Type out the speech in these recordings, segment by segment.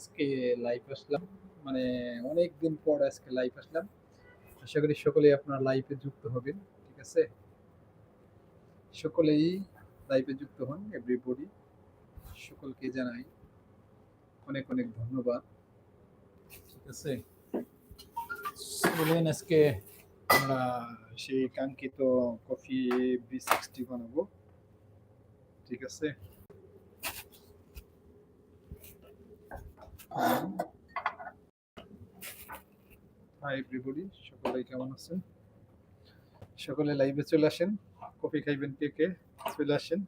আজকে লাইভ আসলাম। মানে অনেক দিন পর আজকে লাইভ আসলাম। আশা করি সকলেই আপনার লাইভে যুক্ত হবেন, ঠিক আছে? সকলেই লাইভে যুক্ত হন এভরিবডি সকলকে জানাই অনেক অনেক ধন্যবাদ, ঠিক আছে? বলেন আজকে আমরা সেই কাঙ্ক্ষিত কফি বি সিক্সটি বানাবো, ঠিক আছে? হাই এভরিবডি সকলে কেমন আছেন? সকলে লাইভে চলে আসেন। কফি খাইবেন কে কে? চলে আসেন।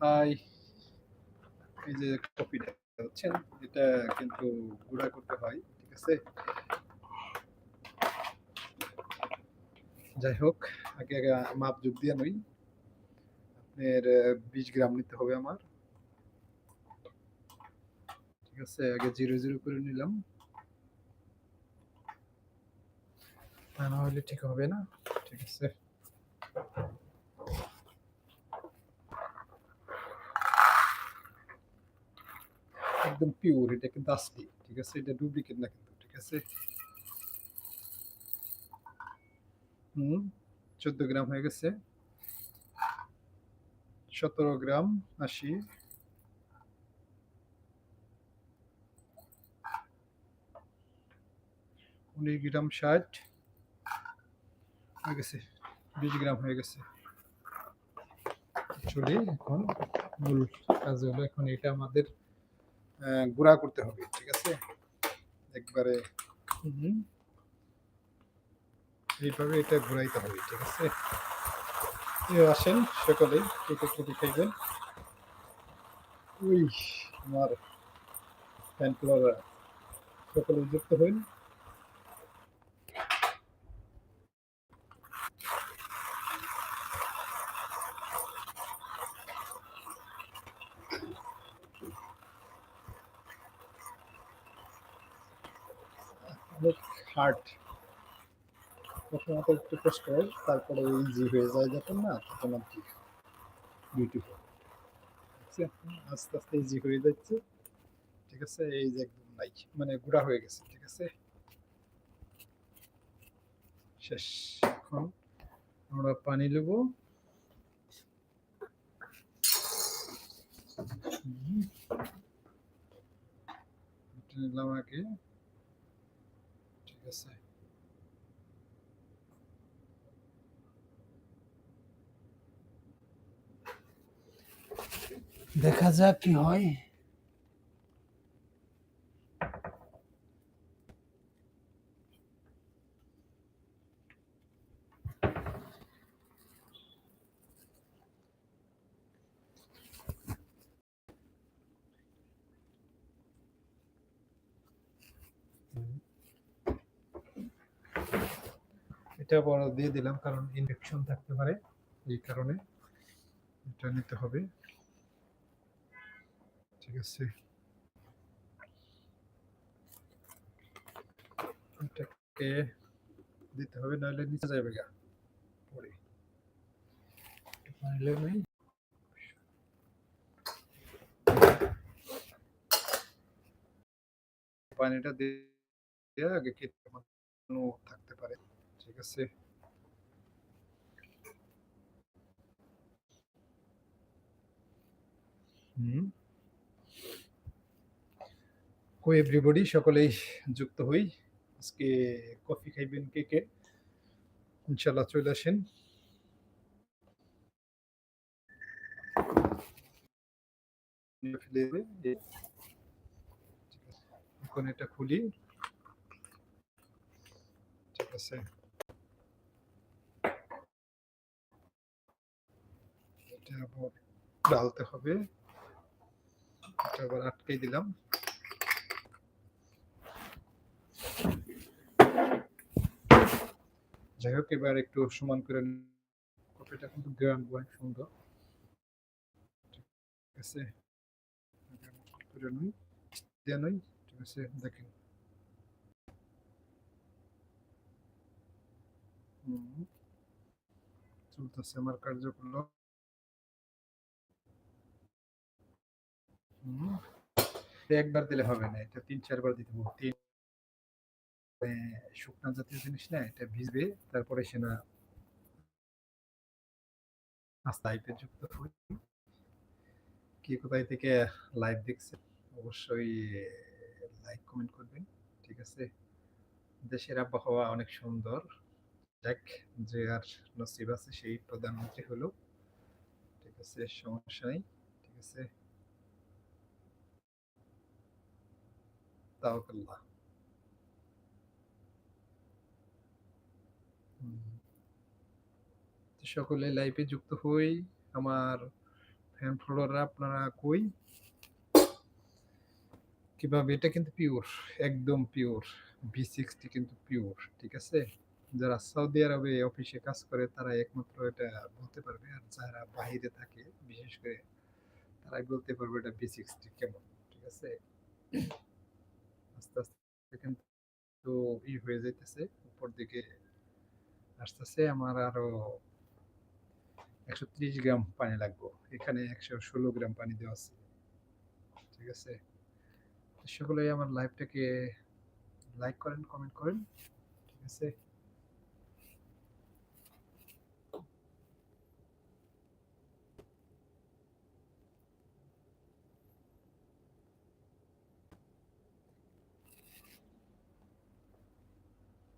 হাই এই যে কফিটা হচ্ছেন এটা কিন্তু গুঁড়া করতে হয়, ঠিক আছে? যাই হোক, আগে আগে মাপ যোগ দিয়ে নই। আপনার বিশ গ্রাম নিতে হবে আমার। ঠিক আছে, আগে জিরো জিরো করে নিলাম। তা না হলে ঠিক হবে না? ঠিক আছে। একদম পিওর এটা কিন্তু আসলি ঠিক আছে? এটা ডুপ্লিকেট না কিন্তু, ঠিক আছে? হুম, চোদ্দ গ্রাম হয়ে গেছে। সতেরো গ্রাম আশি। উনিশ গ্রাম ষাট। হয়ে গেছে বিশ গ্রাম হয়ে গেছে। চলে এখন মূল কাজ হলো এখন এটা আমাদের গুঁড়া করতে হবে ঠিক আছে? একবারে এইভাবে এটা ঘুরাইতে হবে ঠিক আছে? কেউ আসেন সকলে কেটে কেটে খাইবেন। উই আমার ফ্যান সকলে যুক্ত হইন। অনেক হার্ড প্রথমত একটু কষ্ট হয় তারপরে ইজি হয়ে যায় যখন না, তখন আর কি। বিউটিফুল আস্তে আস্তে ইজি হয়ে যাচ্ছে। ঠিক আছে, এই যে একদম নাই মানে গুঁড়া হয়ে গেছে, ঠিক আছে? শেষ। এখন আমরা পানি নেব। নিলাম আগে। আছে দেখা যাক কি হয়। এটা বড় দিয়ে দিলাম, কারণ ইনফেকশন থাকতে পারে, এই কারণে এটা নিতে হবে। ঠিক আছে। এটাকে দিতে হবে, নাহলে নিচে যাবে গা পরে পানি নেই। পানিটা দিয়ে আগে বানানো থাকতে পারে। ঠিক আছে? হুম। এভরিবডি সকলেই যুক্ত হই। আজকে কফি খাইবেন কে কে? ইনশাল্লাহ চলে আসেন। এখন এটা খুলি। ঠিক আছে। এটা আবার ডালতে হবে। এটা আবার আটকে দিলাম। যাই হোক, এবার একটু সমান করে কফিটা কিন্তু গ্রাম অনেক সুন্দর। ঠিক আছে। করে নই ঠিক আছে, দেখেন। চলতেছে আমার কার্যকলাপ। একবার দিলে হবে না, এটা তিন চারবার দিতে হবে। তিন শুকনা জাতীয় জিনিস না, এটা ভিজবে, তারপরে সে না আস্তে যুক্ত হই কে কোথায় থেকে লাইভ দেখছে, অবশ্যই লাইক কমেন্ট করবেন, ঠিক আছে? দেশের আবহাওয়া অনেক সুন্দর দেখ যে আর নসিব আছে সেই প্রধানমন্ত্রী হলো, ঠিক আছে, সমস্যা নেই, ঠিক আছে? তো সকলে লাইভে যুক্ত হই, আমার ফ্যান ফলোয়াররা আপনারা কই? কীভাবে? এটা কিন্তু পিওর একদম পিওর ভি সিক্সটি কিন্তু পিওর ঠিক আছে? যারা সৌদি আরবে অফিসে কাজ করে তারা একমাত্র এটা বলতে পারবে, আর যারা বাইরে থাকে, বিশেষ করে, তারাই বলতে পারবে এটা ভি সিক্সটি কেমন, ঠিক আছে? আস্তে তো ই হয়ে যাইতেছে, উপর দিকে আসতেছে, আমার আরও একশো ত্রিশ গ্রাম পানি লাগবে। এখানে একশো ষোলো গ্রাম পানি দেওয়া আছে। ঠিক আছে? সকলেই আমার লাইভটাকে লাইক করেন কমেন্ট করেন। ঠিক আছে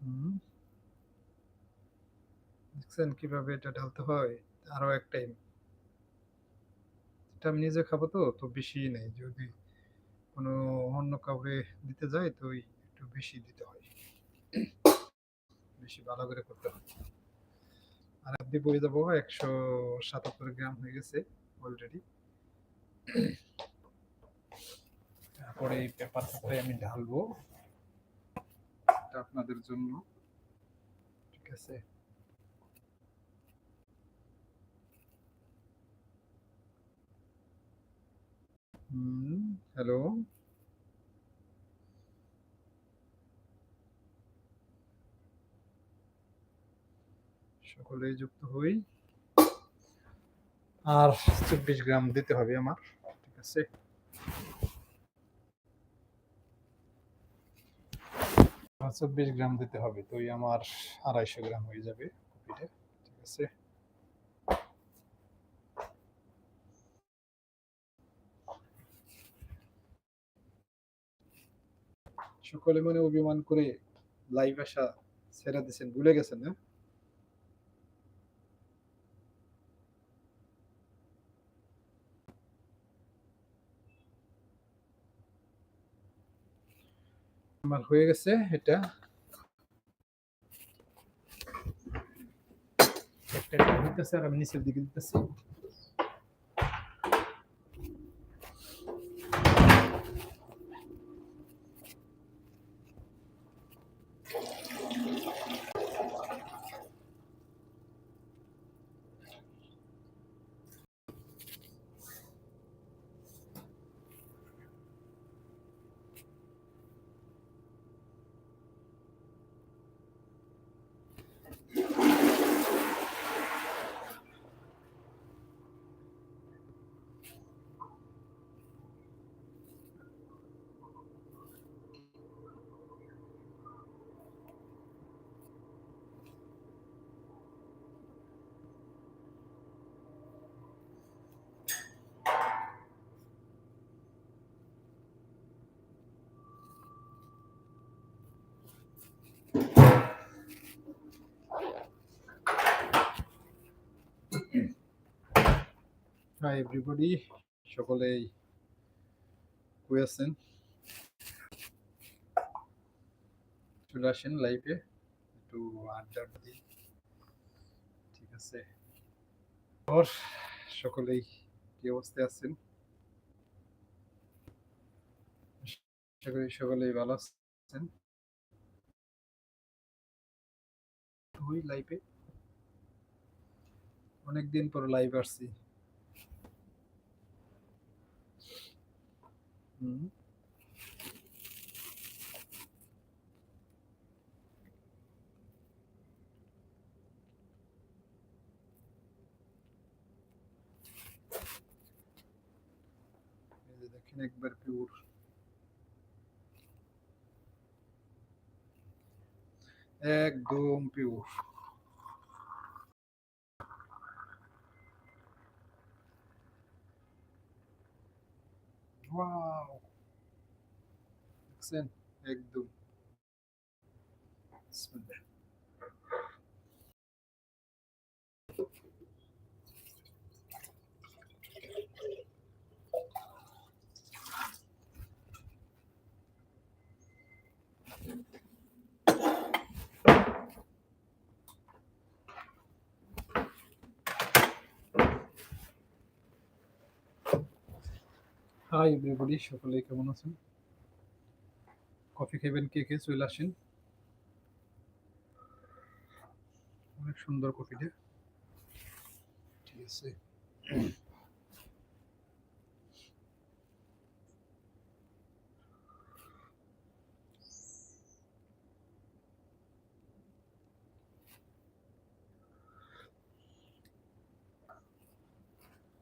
হুম দেখছেন কীভাবে এটা ঢালতে হয়? আরও এক টাইম এটা আমি নিজে খাব তো তো বেশি নেই। যদি কোনো অন্য কাউকে দিতে যায়, তো একটু বেশি দিতে হয়। বেশি ভালো করে করতে হয়। আর আপনি বয়ে যাব একশো সাতাত্তর গ্রাম হয়ে গেছে অলরেডি তারপরে এই পেপারটাই আমি ঢালবো। এটা আপনাদের জন্য। ঠিক আছে? হ্যালো সকলেই যুক্ত হই। আর চব্বিশ গ্রাম দিতে হবে আমার, ঠিক আছে? চব্বিশ গ্রাম দিতে হবে, তো আমার আড়াইশো গ্রাম হয়ে যাবে কপিটা, ঠিক আছে? সকলে মনে অভিমান করে লাইভ আসা ছেড়ে দিয়েছেন, ভুলে গেছেন না? আমার হয়ে গেছে এটা। একটা হইতেছে আর আমি নিচের দিকে দিতেছি। হাই এভরিবডি সকলেই কই আছেন? চলে আসেন লাইভে একটু আড্ডা দিই। ঠিক আছে। ওর সকলেই কি অবস্থায় আছেন? আশা সকলেই ভালো আছেন। লাইভে অনেকদিন পর লাইভ আসছি। Uhum. Daqui nekber bir দেখছেন একদম। হাই এভরিবডি সকলে কেমন আছেন? কফি খাইবেন কে কে? চলে আসেন। অনেক সুন্দর কফিটা। ঠিক আছে।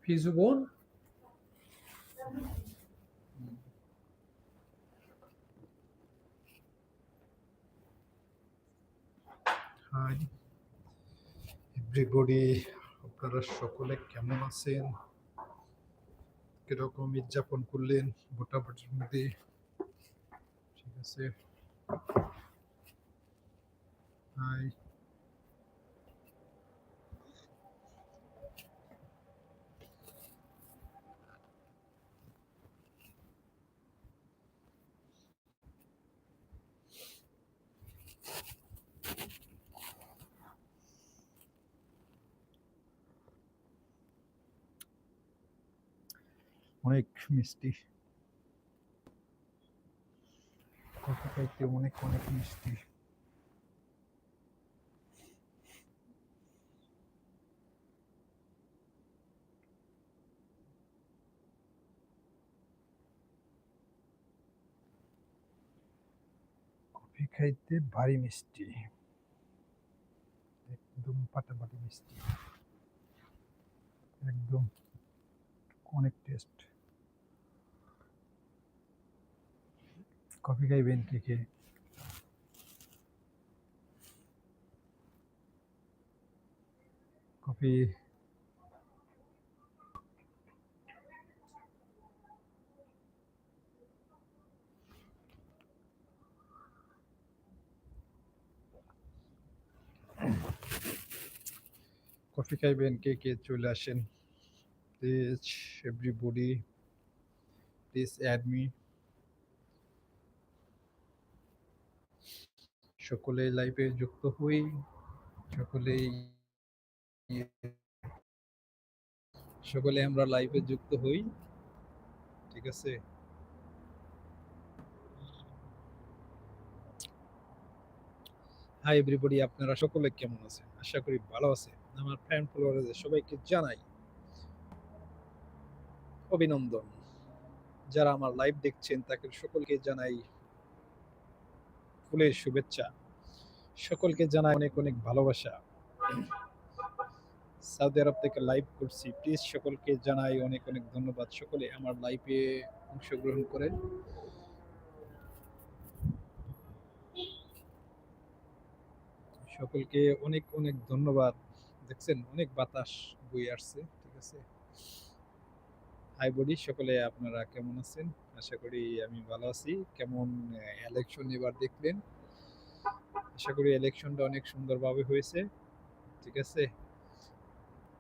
ফিজুবন হাই এভরিবডি আপনারা সকলে কেমন আছেন? কীরকম উদযাপন করলেন ভোটাভুটির মধ্যে? ঠিক আছে। হাই অনেক মিষ্টি। কফি খাইতে অনেক অনেক মিষ্টি। কফি খাইতে ভারী মিষ্টি। একদম পাটাপাটি মিষ্টি। একদম অনেক টেস্ট কফি খাইবেন কে কে? কফি কফি খাইবেন কে কে? চলে আসেন। Please everybody please add me সকলে লাইভে যুক্ত হই, সকলেই সকলে আমরা লাইভে যুক্ত হই, ঠিক আছে? হাই এভরিবডি আপনারা সকলে কেমন আছেন? আশা করি ভালো আছেন। আমার ফ্রেন্ড ফলোয়ারদের সবাইকে জানাই অভিনন্দন। যারা আমার লাইভ দেখছেন, তাকে সকলকে জানাই ফুলের শুভেচ্ছা। সকলকে জানাই অনেক অনেক ভালোবাসা। সৌদি আরব থেকে লাইভ করছি। প্লিজ সকলকে জানাই অনেক অনেক ধন্যবাদ। সকলে আমার লাইভে অংশগ্রহণ করেন। সকলকে অনেক অনেক ধন্যবাদ। দেখছেন, অনেক বাতাস বয়ে আসছে, ঠিক আছে? হাই বডি সকলে আপনারা কেমন আছেন? আশা করি আমি ভালো আছি। কেমন ইলেকশন এবার দেখলেন? আশা করি ইলেকশনটা অনেক সুন্দরভাবে হয়েছে। ঠিক আছে?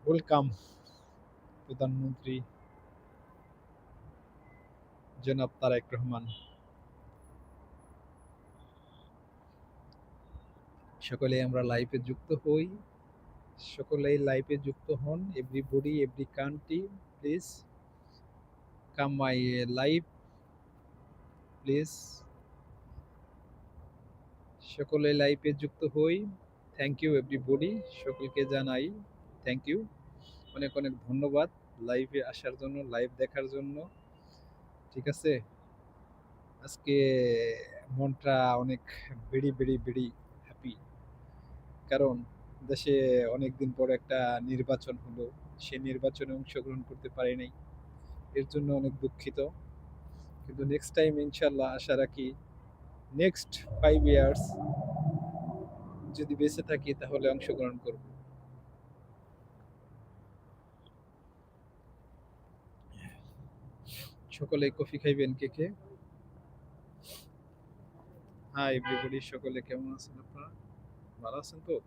ওয়েলকাম প্রধানমন্ত্রী জনাব তারেক রহমান। সকলে আমরা লাইফে যুক্ত হই। সকলেই লাইফে যুক্ত হন। Everybody every country please come my life please সকলে লাইভে যুক্ত হই। থ্যাংক ইউ এভরিবডি সকলকে জানাই থ্যাংক ইউ অনেক অনেক ধন্যবাদ লাইভে আসার জন্য লাইভ দেখার জন্য। ঠিক আছে? আজকে মনটা অনেক বেড়ি বেড়ি বেড়ি হ্যাপি কারণ দেশে অনেক দিন পর একটা নির্বাচন হলো। সে নির্বাচনে অংশগ্রহণ করতে পারি নাই। এর জন্য অনেক দুঃখিত। কিন্তু নেক্সট টাইম ইনশাল্লাহ আশা রাখি নেক্সট ফাইভ ইয়ার্স যদি বেঁচে থাকি, তাহলে অংশগ্রহণ করব। সকলে কফি খাইবেন কে কে? হাই এভরিবডি সকলে কেমন আছেন আপনারা? ভালো আছেন তো?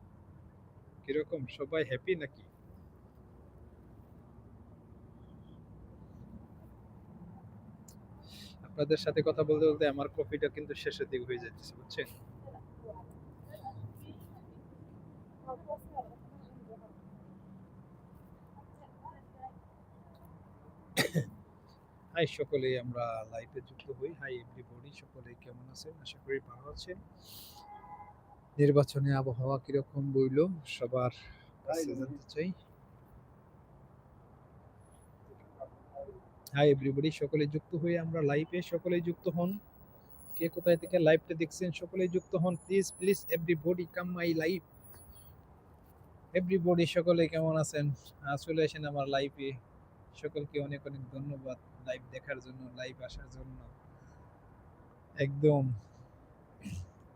কীরকম? সবাই হ্যাপি নাকি? আপনাদের সাথে কথা বলতে বলতে আমার কফিটা কিন্তু শেষের দিকে হয়ে যাচ্ছে বুঝছেন? হাই সকলে আমরা লাইভে যুক্ত হই। হাই এভরিবডি সকলে কেমন আছেন? আশা করি ভালো আছেন। নির্বাচনে আবহাওয়া কীরকম বইল? সবার জানতে চাই। হাই এভরিবডি সকলে যুক্ত হয়ে আমরা লাইভে সকলেই যুক্ত হন। কে কোথায় থেকে লাইভটা দেখছেন, সকলেই যুক্ত হন। Please please everybody come my live everybody সকলে কেমন আছেন? চলে আসেন আমার লাইভে সকলকে অনেক অনেক ধন্যবাদ লাইভ দেখার জন্য লাইভ আসার জন্য। একদম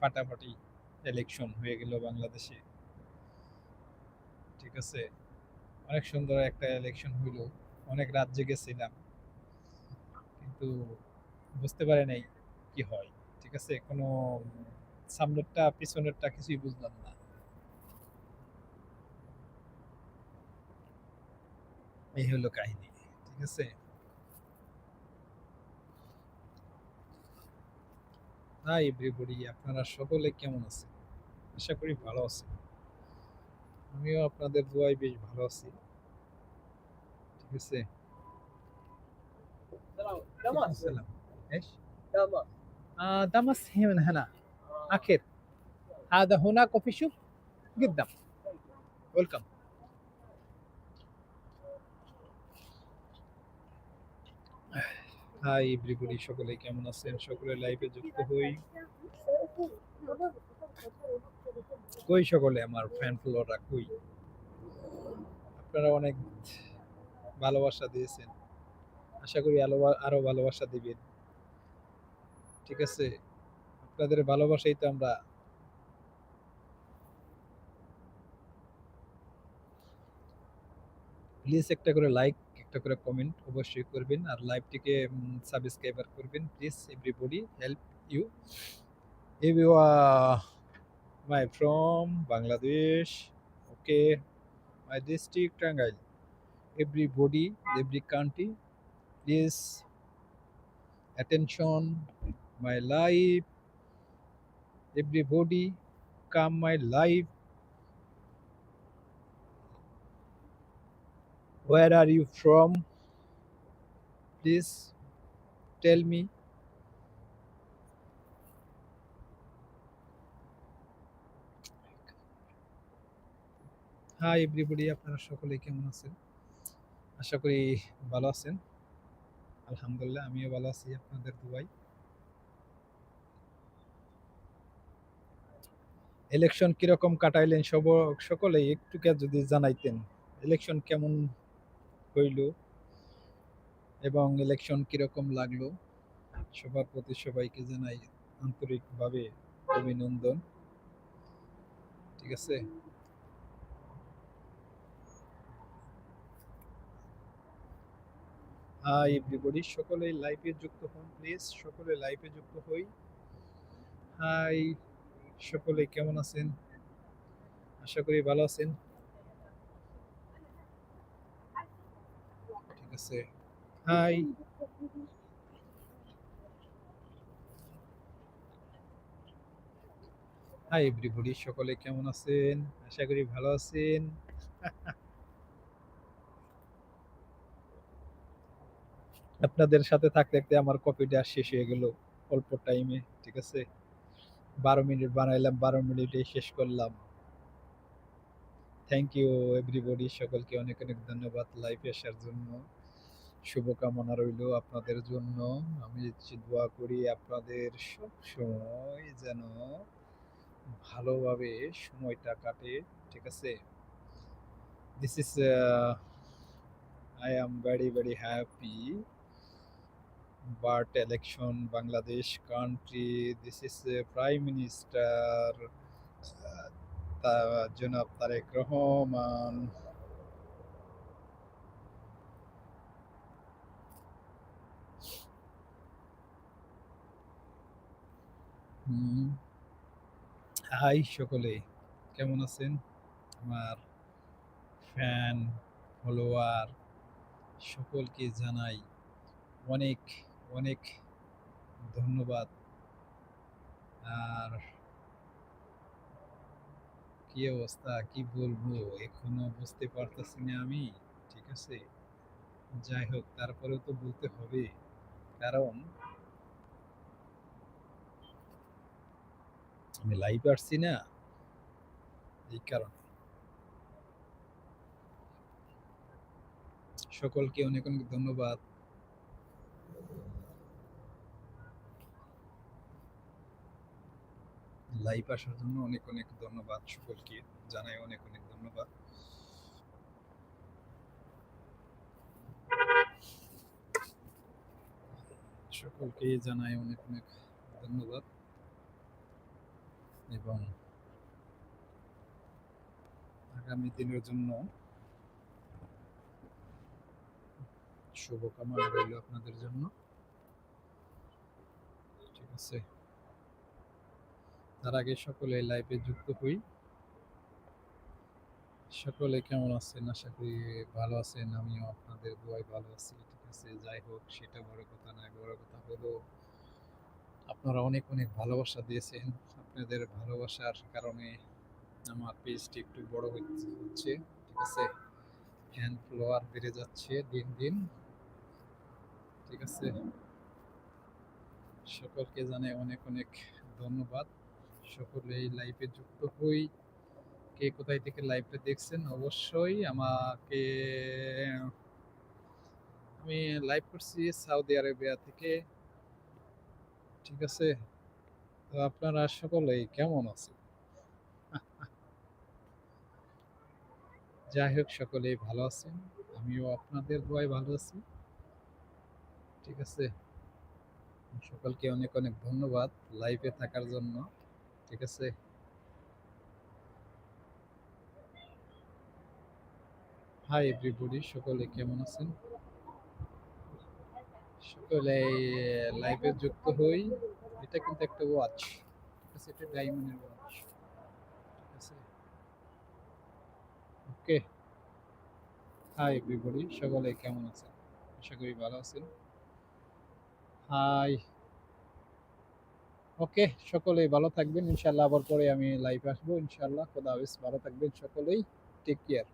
পাটাপাটি ইলেকশন হয়ে গেল বাংলাদেশে। ঠিক আছে? অনেক সুন্দর একটা ইলেকশন হইল। অনেক রাত জেগেছিলাম। কিন্তু বুঝতে পারে নাই কি হয়, ঠিক আছে? কোনো সামনেরটা, পিছনেরটা কিছুই বুঝলাম না। এই হলো কাহিনী, ঠিক আছে? হাই এভরিবডি, আপনারা সকলে কেমন আছেন? আশা করি ভালো আছেন। আমিও আপনাদের দোয়ায় বেশ ভালো আছি, ঠিক আছে? دمس السلام ايش؟ دمس آه دمس هي من هنا اخر هذا هنا كوفي شوب قدام ويلكم হাই এভরিবডি সকলে কেমন আছেন সকলে লাইভে যুক্ত হই কই সকলে আমার ফ্যান ফলোয়াররা কই আপনারা অনেক ভালোবাসা দিয়েছেন আশা করি আলো আরও ভালোবাসা দিবেন। ঠিক আছে? আপনাদের ভালোবাসাই তো আমরা। প্লিজ একটা করে লাইক একটা করে কমেন্ট অবশ্যই করবেন। আর লাইভটিকে সাবস্ক্রাইবার করবেন। Please everybody help you you my from Bangladesh okay my district Tangail everybody, every country, please attention my life. Everybody, come my life. Where are you from? Please tell me. Hi everybody আপনারা সকলে কেমন আছেন আশা করি ভালো আছেন আলহামদুলিল্লাহ, আমিও ভালো আছি। আপনাদের দুবাই? ইলেকশন কীরকম কাটাইলেন সব সকলে একটুকে যদি জানাইতেন। ইলেকশন কেমন হইল? এবং ইলেকশন কীরকম লাগল? সবার প্রতি সবাইকে জানাই আন্তরিকভাবে অভিনন্দন। ঠিক আছে? হাই এভরিবডি সকলে লাইভে যুক্ত হন প্লিজ সকলে লাইভে যুক্ত হই। হাই সকলে কেমন আছেন? আশা করি ভালো আছেন। ঠিক আছে। হাই হাই এভরিবডি সকলে কেমন আছেন? আশা করি ভালো আছেন। আপনাদের সাথে থাকতে থাকতে আমার কপিটা শেষ হয়ে গেল অল্প টাইমে ঠিক আছে? বারো মিনিট বানাইলাম, বারো মিনিটে শেষ করলাম। থ্যাংক ইউ এভরিবডি সকলকে অনেক অনেক ধন্যবাদ লাইভে আসার জন্য। শুভকামনা রইল আপনাদের জন্য। আমি দোয়া করি আপনাদের সব সময় যেন ভালোভাবে সময়টা কাটে, ঠিক আছে? This is I am very very happy but election Bangladesh country this is prime minister জনাব তারেক রহমান। হাই সকলে, কেমন আছেন? আমার ফ্যান ফলোয়ার সকলকে জানাই অনেক অনেক ধন্যবাদ। আর কি অবস্থা? কি বলব? এখনও বুঝতে পারতেছি না আমি, ঠিক আছে? যাই হোক, তারপরেও তো বলতে হবে। কারণ আমি লাইভ আসছি না, এই কারণে। সকলকে অনেক অনেক ধন্যবাদ। লাইভ আসার জন্য অনেক অনেক ধন্যবাদ সকলকে জানাই অনেক অনেক ধন্যবাদ। সকলকে জানাই অনেক অনেক ধন্যবাদ। এবং আগামী দিনের জন্য শুভকামনা রইল আপনাদের জন্য। ঠিক আছে। তার আগে সকলে লাইভে যুক্ত হই। সকলে কেমন আছেন? আশা করি ভালো আছেন। আমিও আপনাদের দোয়ায় ভালো আছি। ঠিক আছে, যাই হোক, সেটা বড় কথা নয় বড় কথা হলো আপনারা অনেক অনেক ভালোবাসা দিয়েছেন। আপনাদের ভালোবাসার কারণে আমার পেজটি একটু বড় হচ্ছে। ঠিক আছে ফ্যান ফলোয়ার বেড়ে যাচ্ছে দিন দিন। ঠিক আছে, সকলকে জানাই অনেক অনেক ধন্যবাদ। সকলে লাইভে যুক্ত হই। কে কোথায় থেকে লাইভটা দেখছেন? অবশ্যই আমাকে, আমি লাইভ করছি সৌদি আরবিয়া থেকে। ঠিক আছে? তো আপনারা সকলেই কেমন আছেন? যাই হোক, সকলেই ভালো আছেন। আমিও আপনাদের দোয়ায় ভালো আছি। ঠিক আছে? সকলকে অনেক অনেক ধন্যবাদ লাইভে থাকার জন্য। ঠিক আছে। হাই এভরিবডি সকলে কেমন আছেন? সকলে লাইভে যুক্ত হই। এটা কিন্তু একটা ওয়াচ ঠিক আছে, এটা ডায়মন্ডের ওয়াচ ঠিক আছে। ওকে হাই এভরিবডি সকলে কেমন আছেন? আশা করি ভালো আছেন। হাই ওকে, সকলেই ভালো থাকবেন। ইনশাল্লাহ আবার পরে আমি লাইভ আসব। ইনশাল্লাহ খোদা হাফিজ। ভালো থাকবেন সকলেই। Take care